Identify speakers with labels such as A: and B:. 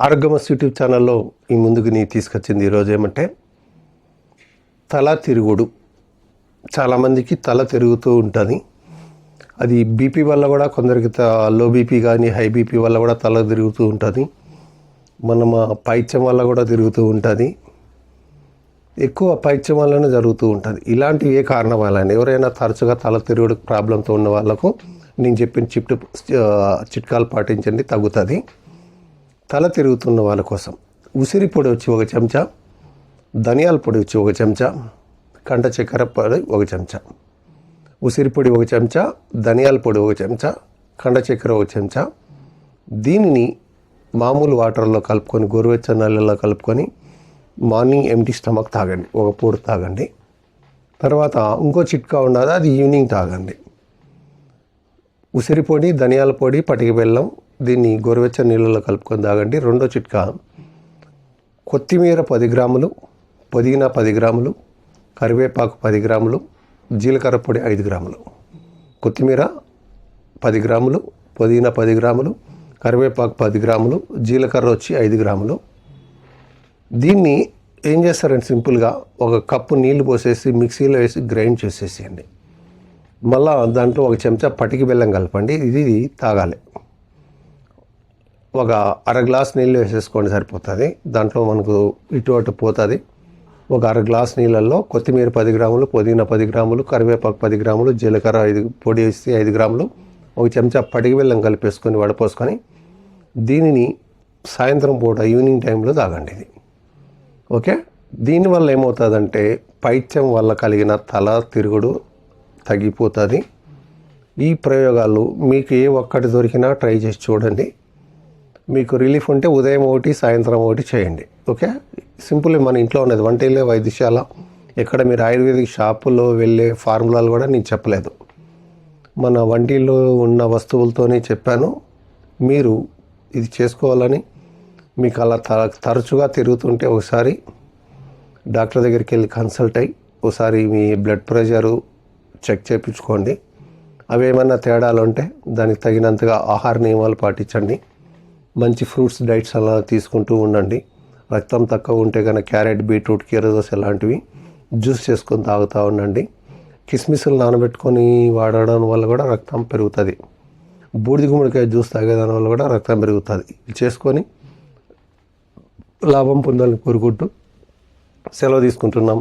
A: ఆరోగ్యమస్ YouTube ఛానల్లో ఈ ముందుకు నీ తీసుకొచ్చింది ఈరోజు ఏమంటే తల తిరుగుడు. చాలామందికి తల తిరుగుతూ ఉంటుంది. అది బీపీ వల్ల కూడా కొందరికి లో బీపీ కానీ హై బీపీ వల్ల కూడా తల తిరుగుతూ ఉంటుంది. మనం పైత్యం వల్ల కూడా తిరుగుతూ ఉంటుంది. ఎక్కువ పైత్యం వల్లనే జరుగుతూ ఉంటుంది. ఇలాంటి ఏ కారణం వల్ల ఎవరైనా తరచుగా తల తిరుగుడు ప్రాబ్లంతో ఉన్న వాళ్ళకు నేను చెప్పిన చిట్టు చిట్కాలు పాటించండి తగ్గుతుంది. తల తిరుగుతున్న వాళ్ళ కోసం. ఉసిరి పొడి వచ్చి ఒక చెంచా ధనియాల పొడి వచ్చి ఒక చెంచా కంట చక్కెర పొడి ఒక చెంచా. ఉసిరి పొడి ఒక చెంచా ధనియాల పొడి ఒక చెంచా కండ చక్కెర ఒక చెంచా. దీనిని మామూలు వాటర్లో కలుపుకొని గోరువెచ్చని నీళ్ళలో కలుపుకొని మార్నింగ్ ఎంటీ స్టమక్ తాగండి. ఒక పూట తాగండి. తర్వాత ఇంకో చిట్కా ఉండదు అది ఈవినింగ్ తాగండి. ఉసిరి పొడి ధనియాల పొడి పటిక బెల్లం దీన్ని గోరువెచ్చని నీళ్ళలో కలుపుకొని తాగండి. రెండో చిట్కా కొత్తిమీర పది గ్రాములు పుదీనా పది గ్రాములు కరివేపాకు పది గ్రాములు జీలకర్ర పొడి ఐదు గ్రాములు. కొత్తిమీర పది గ్రాములు పుదీనా పది గ్రాములు కరివేపాకు పది గ్రాములు జీలకర్ర వచ్చి ఐదు గ్రాములు. దీన్ని ఏం చేస్తారంటే సింపుల్గా ఒక కప్పు నీళ్ళు పోసేసి మిక్సీలో వేసి గ్రైండ్ చేసేసేయండి. మళ్ళా దాంట్లో ఒక చెంచా పటికి బెల్లం కలపండి. ఇది తాగాలి. ఒక అర గ్లాస్ నీళ్ళు వేసేసుకోండి సరిపోతుంది. దాంట్లో మనకు ఇటు అటు పోతుంది. ఒక అర గ్లాస్ నీళ్ళల్లో కొత్తిమీర పది గ్రాములు పుదీనా పది గ్రాములు కరివేపాకు పది గ్రాములు జీలకర్ర ఐదు పొడి వేసి ఐదు గ్రాములు ఒక చెంచా పడిగి బెల్లం కలిపేసుకొని వడపోసుకొని దీనిని సాయంత్రం పూట ఈవినింగ్ టైంలో తాగండి ఇది. ఓకే? దీనివల్ల ఏమవుతుందంటే పైత్యం వల్ల కలిగిన తల తిరుగుడు తగ్గిపోతుంది. ఈ ప్రయోగాలు మీకు ఏ ఒక్కటి దొరికినా ట్రై చేసి చూడండి. మీకు రిలీఫ్ ఉంటే ఉదయం ఒకటి సాయంత్రం ఒకటి చేయండి. ఓకే? సింపుల్ మన ఇంట్లో ఉన్నది. వంటిల్లే వైద్యశాల. ఎక్కడ మీరు ఆయుర్వేదిక్ షాపులో వెళ్ళే ఫార్ములాలు కూడా నేను చెప్పలేదు. మన వంటిల్లో ఉన్న వస్తువులతోనే చెప్పాను. మీరు ఇది చేసుకోవాలని మీకు అలా త తరచుగా తిరుగుతుంటే ఒకసారి డాక్టర్ దగ్గరికి వెళ్ళి కన్సల్ట్ అయ్యి ఒకసారి మీ బ్లడ్ ప్రెషరు చెక్ చేయించుకోండి. అవేమైనా తేడాలు ఉంటే దానికి తగినంతగా ఆహార నియమాలు పాటించండి. మంచి ఫ్రూట్స్ డైట్స్ అలా తీసుకుంటూ ఉండండి. రక్తం తక్కువ ఉంటే కనుక క్యారెట్ బీట్రూట్ కీరదోస్ ఇలాంటివి జ్యూస్ చేసుకొని తాగుతూ ఉండండి. కిస్మిస్లు నానబెట్టుకొని వాడడం వల్ల కూడా రక్తం పెరుగుతుంది. బూడిద గుమ్మడికాయ జ్యూస్ తాగేదాని వల్ల కూడా రక్తం పెరుగుతుంది. చేసుకొని లాభం పొందాలని కోరుకుంటూ సెలవు తీసుకుంటున్నాం.